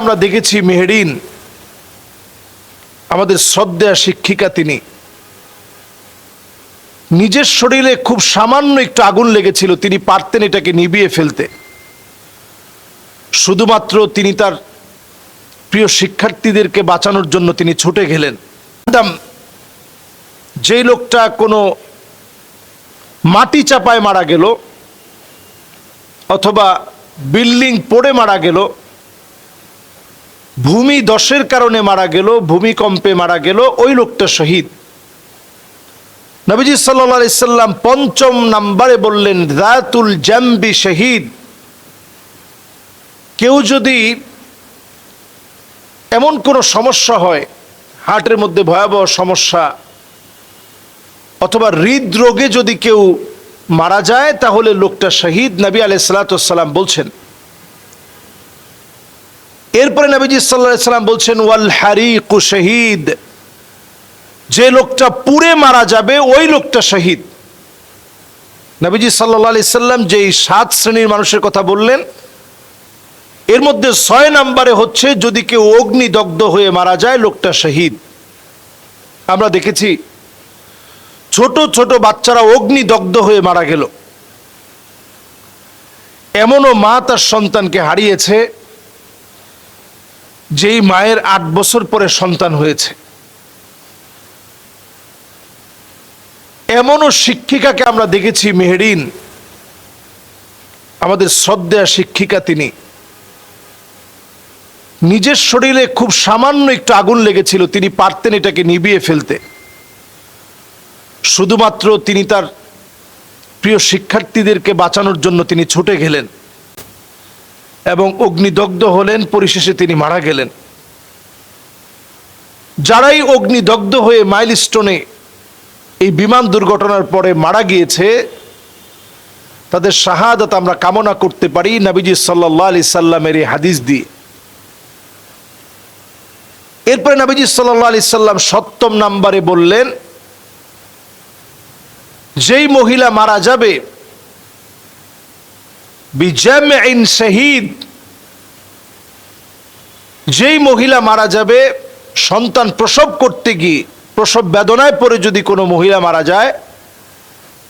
আমরা দেখেছি মেহেরিন, আমাদের শ্রদ্ধা শিক্ষিকা তিনি। নিজের শরীরে খুব সামান্য একটু আগুন লেগেছিল, তিনি পারতেন এটাকে নিভিয়ে ফেলতে। শুধুমাত্র তিনি তার প্রিয় শিক্ষার্থীদেরকে বাঁচানোর জন্য তিনি ছুটে গেলেন। যেই লোকটা কোনো মাটি চাপায় মারা গেল, অথবা বিল্ডিং পড়ে মারা গেল ভূমি দশের কারণে মারা গেল, ভূমিকম্পে মারা গেল, ওই লোকটা শহীদ। নবীজি সাল্লা সাল্লাম পঞ্চম নাম্বারে বললেন রাতুল জাম্বি শহীদ। কেউ যদি এমন কোনো সমস্যা হয়, হার্টের মধ্যে ভয়াবহ সমস্যা, অথবা হৃদরোগে যদি কেউ মারা যায়, তাহলে লোকটা শহীদ, নবী আলাইসালাম বলছেন। এরপরে নবীজি সাল্লাহ সাল্লাম বলছেন, ওয়াল হারিকু শহীদ। যে লোকটা পুড়ে মারা যাবে, ওই লোকটা শহীদ। নবীজি সাল্লাহ আলি সাল্লাম যেই সাত শ্রেণির মানুষের কথা বললেন, এর মধ্যে ছয় নাম্বারে হচ্ছে, যদি কেউ অগ্নিদগ্ধ হয়ে মারা যায়, লোকটা শহীদ। আমরা দেখেছি, ছোট ছোট বাচ্চারা অগ্নিদগ্ধ হয়ে মারা গেল। এমনও মা তার সন্তানকে হারিয়েছে যেই মায়ের আট বছর পরে সন্তান হয়েছে। এমনও শিক্ষিকাকে আমরা দেখেছি, মেহেরিন। আমাদের শ্রদ্ধা শিক্ষিকা তিনি। নিজের শরীরে খুব সামান্য একটু আগুন লেগেছিল, তিনি পারতেন এটাকে নিভিয়ে ফেলতে। শুধুমাত্র তিনি তার প্রিয় শিক্ষার্থীদেরকে বাঁচানোর জন্য তিনি ছুটে গেলেন। এবং অগ্নিদগ্ধ হলেন, পরিশেষে তিনি মারা গেলেন। যারাই অগ্নিদগ্ধ হয়ে মাইলস্টোনে এই বিমান দুর্ঘটনার পরে মারা গিয়েছে, তাদের শাহাদাত আমরা কামনা করতে পারি নাবিজি সাল্লাহ আলি সাল্লামের এই হাদিস দিয়ে। এরপরে নবীজি সাল্লাহ আলি সাল্লাম সপ্তম নাম্বারে বললেন, যেই মহিলা মারা যাবে বিজামিন শহীদ যেই মহিলা মারা যাবে, সন্তান প্রসব করতে গিয়ে, প্রসব বেদনায় পড়ে যদি কোনো মহিলা মারা যায়,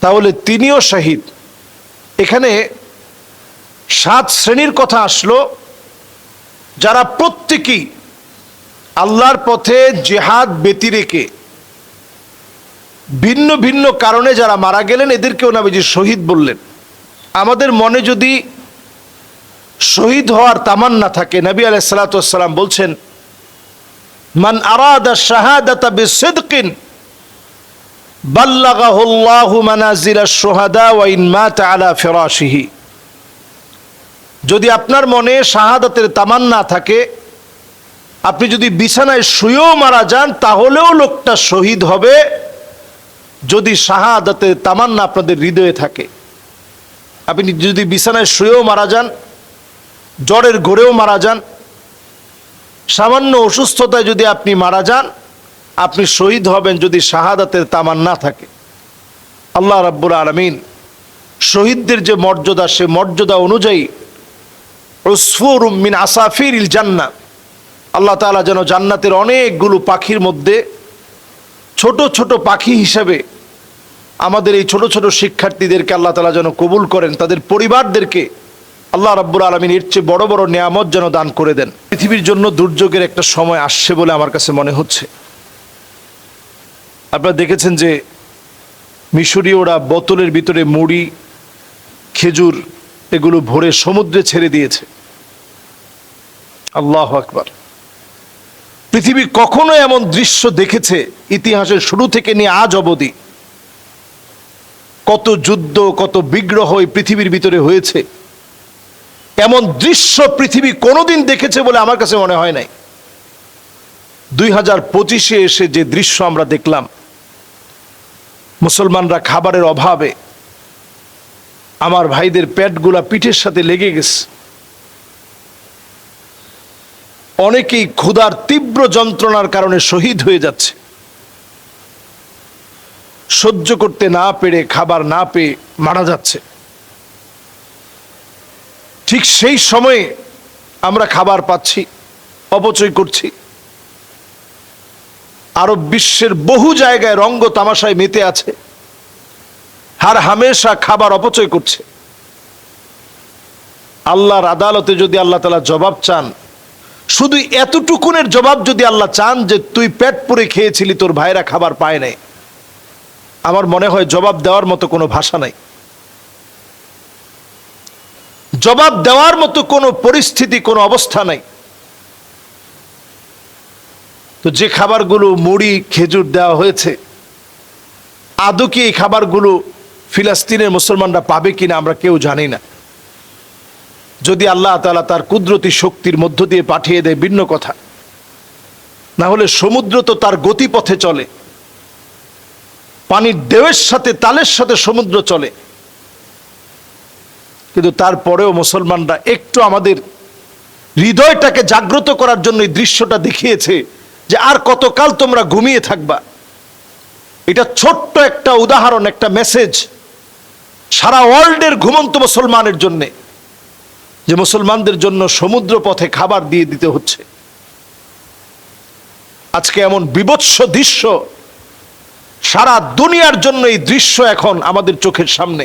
তাহলে তিনিও শহীদ এখানে সাত শ্রেণির কথা আসলো, যারা প্রত্যেকেই আল্লাহর পথে জেহাদ ব্যতি রেখে, ভিন্ন ভিন্ন কারণে যারা মারা গেলেন, এদেরকেও নাবিজি শহীদ বললেন। আমাদের মনে যদি শহীদ হওয়ার তামান্না থাকে, নবী আলাইসালাম বলছেন, মান আরাদা শাহাদাতা বিসিদকিন বাল্লাগাহুল্লাহু মানাজিলা শুহাদা ওয়া ইন মাতা আলা যদি আপনার মনে শাহাদাতের তামান্না থাকে, আপনি যদি বিছানায় শুয়েও মারা যান, তাহলেও লোকটা শহীদ হবে যদি শাহাদাতের তামান্না আপনাদের হৃদয়ে থাকে। আপনি যদি বিছানায় শুয়েও মারা যান, জ্বরের ঘোরেও মারা যান, সামান্য অসুস্থতায় যদি আপনি মারা যান, আপনি শহীদ হবেন যদি শাহাদাতের তামান না থাকে। আল্লাহ রাব্বুল আলমিন শহীদদের যে মর্যাদা, সে মর্যাদা অনুযায়ী উসফুর মিন আসাফির ইল জান্না আল্লাহ তাআলা যেন জান্নাতের অনেকগুলো পাখির মধ্যে ছোট ছোট পাখি হিসাবে আমাদের এই ছোট ছোট শিক্ষার্থীদেরকে আল্লাহ তালা যেন কবুল করেন, তাদের পরিবারদেরকে আল্লাহ রাব্বুল আলমিন এর চেয়ে বড় বড় নিয়ামত যেন দান করে দেন। পৃথিবীর জন্য দুর্যোগের একটা সময় আসছে বলে আমার কাছে মনে হচ্ছে। আপনারা দেখেছেন যে মিশরীয়রা বোতলের ভিতরে মুড়ি, খেজুর এগুলো ভরে সমুদ্রে ছেড়ে দিয়েছে। আল্লাহ আকবার। পৃথিবী কখনো এমন দৃশ্য দেখেছে, ইতিহাসের শুরু থেকে নিয়ে আজ অবধি। কত যুদ্ধ, কত বিগ্রহ এই পৃথিবীর ভিতরে হয়েছে। এমন দৃশ্য পৃথিবী কোনোদিন দেখেছে বলে আমার কাছে মনে হয় নাই। দুই হাজার পঁচিশে এসে যে দৃশ্য আমরা দেখলাম, মুসলমানরা খাবারের অভাবে আমার ভাইদের পেটগুলা পিঠের সাথে লেগে গেছে। অনেকেই ক্ষুধার তীব্র যন্ত্রণার কারণে শহীদ হয়ে যাচ্ছে। সহ্য করতে না পেরে, খাবার না পেয়ে মারা যাচ্ছে। ঠিক সেই সময়ে আমরা খাবার পাচ্ছি, অপচয় করছি। আরব বিশ্বের বহু জায়গায় রঙ্গ তামাশায় মেতে আছে। হার হামেশা খাবার অপচয় করছে। আল্লাহর আদালতে যদি আল্লাহ তালা জবাব চান, শুধু এতটুকুনের জবাব যদি আল্লাহ চান যে, তুই পেট পুরে খেয়েছিলি, তোর ভাইরা খাবার পায় নাই। আমার মনে হয় জবাব দেওয়ার মতো কোনো ভাষা নাই। জবাব দেওয়ার মতো কোনো পরিস্থিতি, কোনো অবস্থা নাই। তো যে খাবারগুলো মুড়ি, খেজুর দেওয়া হয়েছে, আদৌ কি এই খাবারগুলো ফিলিস্তিনের মুসলমানরা পাবে কিনা আমরা কেউ জানি না। যদি আল্লাহ তালা তার কুদরতি শক্তির মধ্য দিয়ে পাঠিয়ে দেয় ভিন্ন কথা না হলে সমুদ্র তো তার গতিপথে চলে। পানির ঢেউয়ের সাথে, তালের সাথে সমুদ্র চলে। কিন্তু তারপরেও মুসলমানরা একটু আমাদের হৃদয়টাকে জাগ্রত করার জন্য এই দৃশ্যটা দেখিয়েছে যে আর কতকাল তোমরা ঘুমিয়ে থাকবা। এটা ছোট্ট একটা উদাহরণ, একটা মেসেজ সারা ওয়ার্ল্ডের ঘুমন্ত মুসলমানের জন্যে যে মুসলমানদের জন্য সমুদ্র পথে খাবার দিয়ে দিতে হচ্ছে। আজকে এমন বিবৎস দৃশ্য সারা দুনিয়ার জন্য এই দৃশ্য এখন আমাদের চোখের সামনে।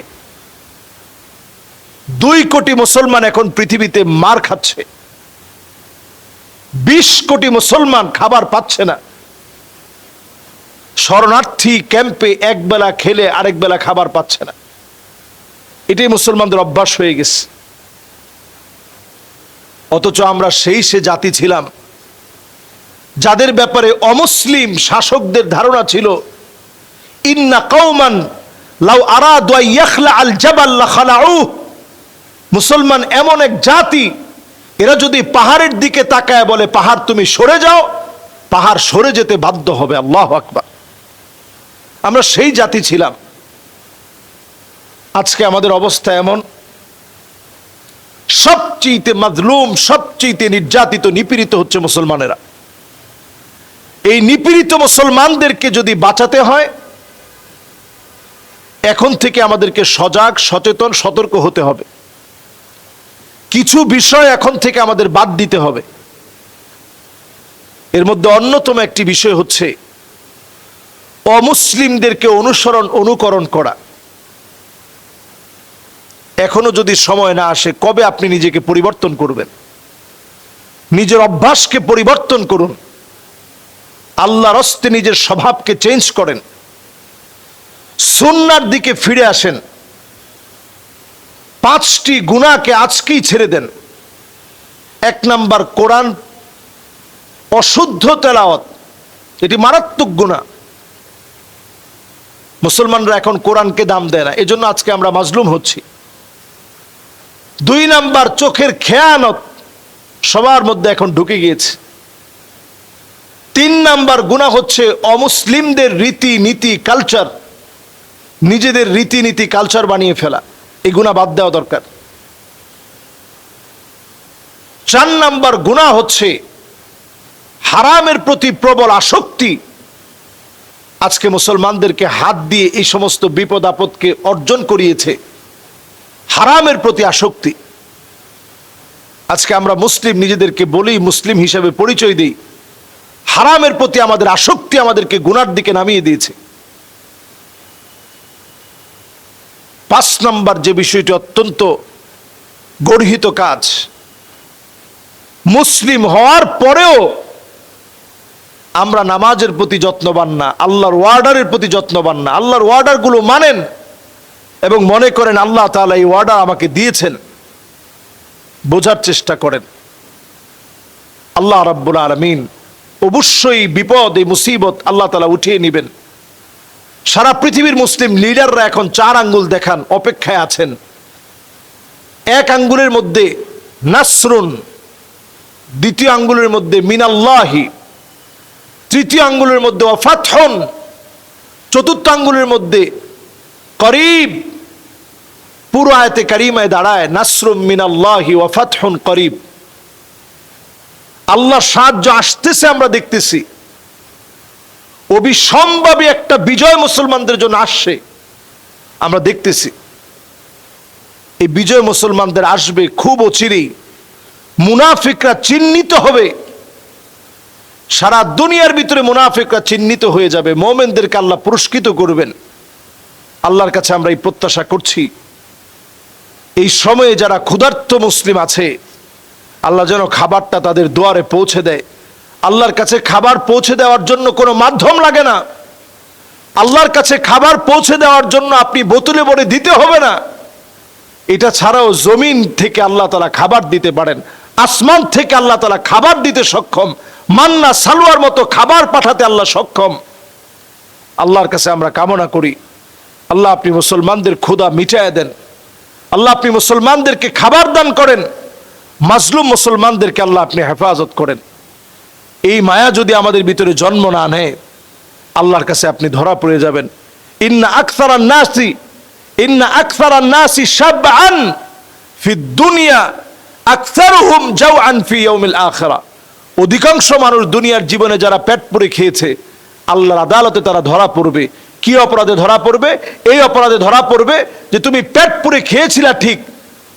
দুই কোটি মুসলমান এখন পৃথিবীতে মার খাচ্ছে। বিশ কোটি মুসলমান খাবার পাচ্ছে না। শরণার্থী ক্যাম্পে এক বেলা খেলে আরেক বেলা খাবার পাচ্ছে না। এটাই মুসলমানদের অভ্যাস হয়ে গেছে। অথচ আমরা সেই সে জাতি ছিলাম, যাদের ব্যাপারে অমুসলিম শাসকদের ধারণা ছিল ইন্না কৌমান লাউ আরাদু ইয়াখলা আল জাবাল লাখালাউ মুসলমান এমন এক জাতি, এরা যদি পাহাড়ের দিকে তাকায় বলে, পাহাড় তুমি সরে যাও, পাহাড় সরে যেতে বাধ্য হবে, আল্লাহ আকবার। আমরা সেই জাতি ছিলাম। আজকে আমাদের অবস্থা এমন। সবচেয়ে মাজলুম সবচেয়ে নির্যাতিত, নিপীড়িত হচ্ছে মুসলমানেরা। এই নিপীড়িত মুসলমানদেরকে যদি বাঁচাতে হয় এখন থেকে আমাদেরকে সজাগ, সচেতন, সতর্ক হতে হবে। কিছু বিষয় এখন থেকে আমাদের বাদ দিতে হবে। এর মধ্যে অন্যতম একটি বিষয় হচ্ছে অমুসলিমদেরকে অনুসরণ, অনুকরণ করা। এখনও যদি সময় না আসে, কবে আপনি নিজেকে পরিবর্তন করবেন? নিজের অভ্যাসকে পরিবর্তন করুন। আল্লাহ রস্তে নিজের স্বভাবকে চেঞ্জ করেন। সুন্নার দিকে ফিরে আসেন। পাঁচটি গুণাকে আজকেই ছেড়ে দেন। এক নাম্বার কোরআন, অশুদ্ধ তেলাওয়াত, এটি মারাত্মক গুণা মুসলমানরা এখন কোরআনকে দাম দেয় না, এজন্য আজকে আমরা মাজলুম হচ্ছি। দুই নাম্বার চোখের খেয়ানত, সবার মধ্যে এখন ঢুকে গিয়েছে। তিন নাম্বার গুণা হচ্ছে অমুসলিমদের রীতি নীতি কালচার নিজেদের রীতিনীতি কালচার বানিয়ে ফেলা। এই গুণা বাদ দেওয়া দরকার। চার নাম্বার গুণা হচ্ছে হারামের প্রতি প্রবল আসক্তি। আজকে মুসলমানদেরকে হাত দিয়ে এই সমস্ত বিপদ আপদকে অর্জন করিয়েছে হারামের প্রতি আসক্তি। আজকে আমরা মুসলিম নিজেদেরকে বলি, মুসলিম হিসাবে পরিচয় দিই। হারামের প্রতি আমাদের আসক্তি আমাদেরকে গুনার দিকে নামিয়ে দিয়েছে। পাঁচ নম্বর যে বিষয়টি অত্যন্ত গর্হিত কাজ, মুসলিম হওয়ার পরেও আমরা নামাজের প্রতি যত্নবান না, আল্লাহর ওয়ার্ডারের প্রতি যত্নবান না। আল্লাহর ওয়ার্ডারগুলো মানেন এবং মনে করেন আল্লাহ তালা এই ওয়ার্ডার আমাকে দিয়েছেন। বোঝার চেষ্টা করেন। আল্লাহ রাব্বুল আলমিন অবশ্যই বিপদ, এই মুসিবত আল্লাহ তালা উঠিয়ে নেবেন। সারা পৃথিবীর মুসলিম লিডাররা এখন চার আঙ্গুল দেখান, অপেক্ষায় আছেন। এক আঙ্গুলের মধ্যে নাসরুন, দ্বিতীয় আঙ্গুলের মধ্যে মিনাল্লাহি, তৃতীয় আঙ্গুলের মধ্যে অফাথন চতুর্থ আঙ্গুলের মধ্যে করিব। পুরো আয়তে কারিমায় দাঁড়ায়, নাসরুম মিনাল্লাহি ওয়াফাতহুন করিব। আল্লাহ সাহায্য আসতেছে, আমরা দেখতেছি। অবিসম্ভাবী একটা বিজয় মুসলমানদের জন্য আসছে। আমরা দেখতেছি, এই বিজয় মুসলমানদের আসবে খুব অচিরেই। মুনাফিকরা চিহ্নিত হবে। সারা দুনিয়ার ভিতরে মুনাফিকরা চিহ্নিত হয়ে যাবে। মোমেনদেরকে আল্লাহ পুরস্কৃত করবেন। আল্লাহর কাছে আমরা এই প্রত্যাশা করছি। এই সময়ে যারা ক্ষুধার্ত মুসলিম আছে, আল্লাহ যেন খাবারটা তাদের দুয়ারে পৌঁছে দেয়। আল্লাহর কাছে খাবার পৌঁছে দেওয়ার জন্য কোনো মাধ্যম লাগে না। আল্লাহর কাছে খাবার পৌঁছে দেওয়ার জন্য আপনি বোতলে ভরে দিতে হবে না। এটা ছাড়াও জমিন থেকে আল্লাহ তালা খাবার দিতে পারেন। আসমান থেকে আল্লাহ তালা খাবার দিতে সক্ষম। মান্না সালোয়ার মতো খাবার পাঠাতে আল্লাহ সক্ষম। আল্লাহর কাছে আমরা কামনা করি। আল্লাহ আপনি মুসলমানদের ক্ষুধা মিটায় দেন। আল্লাহ আপনি মুসলমানদেরকে খাবার দান করেন। মাজলুম মুসলমানদেরকে আল্লাহ আপনি হেফাজত করেন। এই মায়া যদি আমাদের ভিতরে জন্ম না নেয়, আল্লাহর কাছে আপনি ধরা পড়ে যাবেন। ইন্না আকসার নাসি, ইন্না আকসার নাসি শাবআন ফি দুনিয়া, আকসারুহুম জাওআন ফি ইয়াউমিল আখিরা। অধিকাংশ মানুষ দুনিয়ার জীবনে যারা পেট পুরে খেয়েছে, আল্লাহর আদালতে তারা ধরা পড়বে। কি অপরাধে ধরা পড়বে? এই অপরাধে ধরা পড়বে যে তুমি পেট পুরে খেয়েছিলা ঠিক,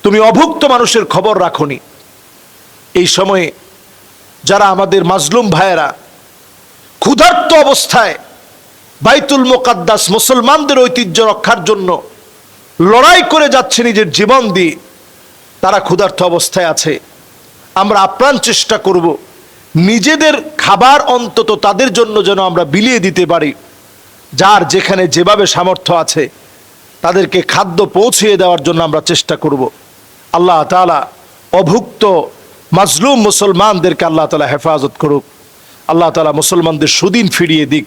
তুমি অভুক্ত মানুষের খবর রাখনি। এই সময়ে যারা আমাদের মাজলুম ভাইয়েরা ক্ষুধার্ত অবস্থায় বাইতুল মোকাদ্দাস মুসলমানদের ঐতিহ্য রক্ষার জন্য লড়াই করে যাচ্ছে নিজের জীবন দিয়ে, তারা ক্ষুধার্ত অবস্থায় আছে। আমরা আপ্রাণ চেষ্টা করব নিজেদের খাবার অন্তত তাদের জন্য যেন আমরা বিলিয়ে দিতে পারি। যার যেখানে যেভাবে সামর্থ্য আছে, তাদেরকে খাদ্য পৌঁছিয়ে দেওয়ার জন্য আমরা চেষ্টা করব। আল্লাহ তাআলা অভুক্ত মাজলুম মুসলমানদেরকে আল্লাহ তালা হেফাজত করুক। আল্লাহ তালা মুসলমানদের সুদিন ফিরিয়ে দিক।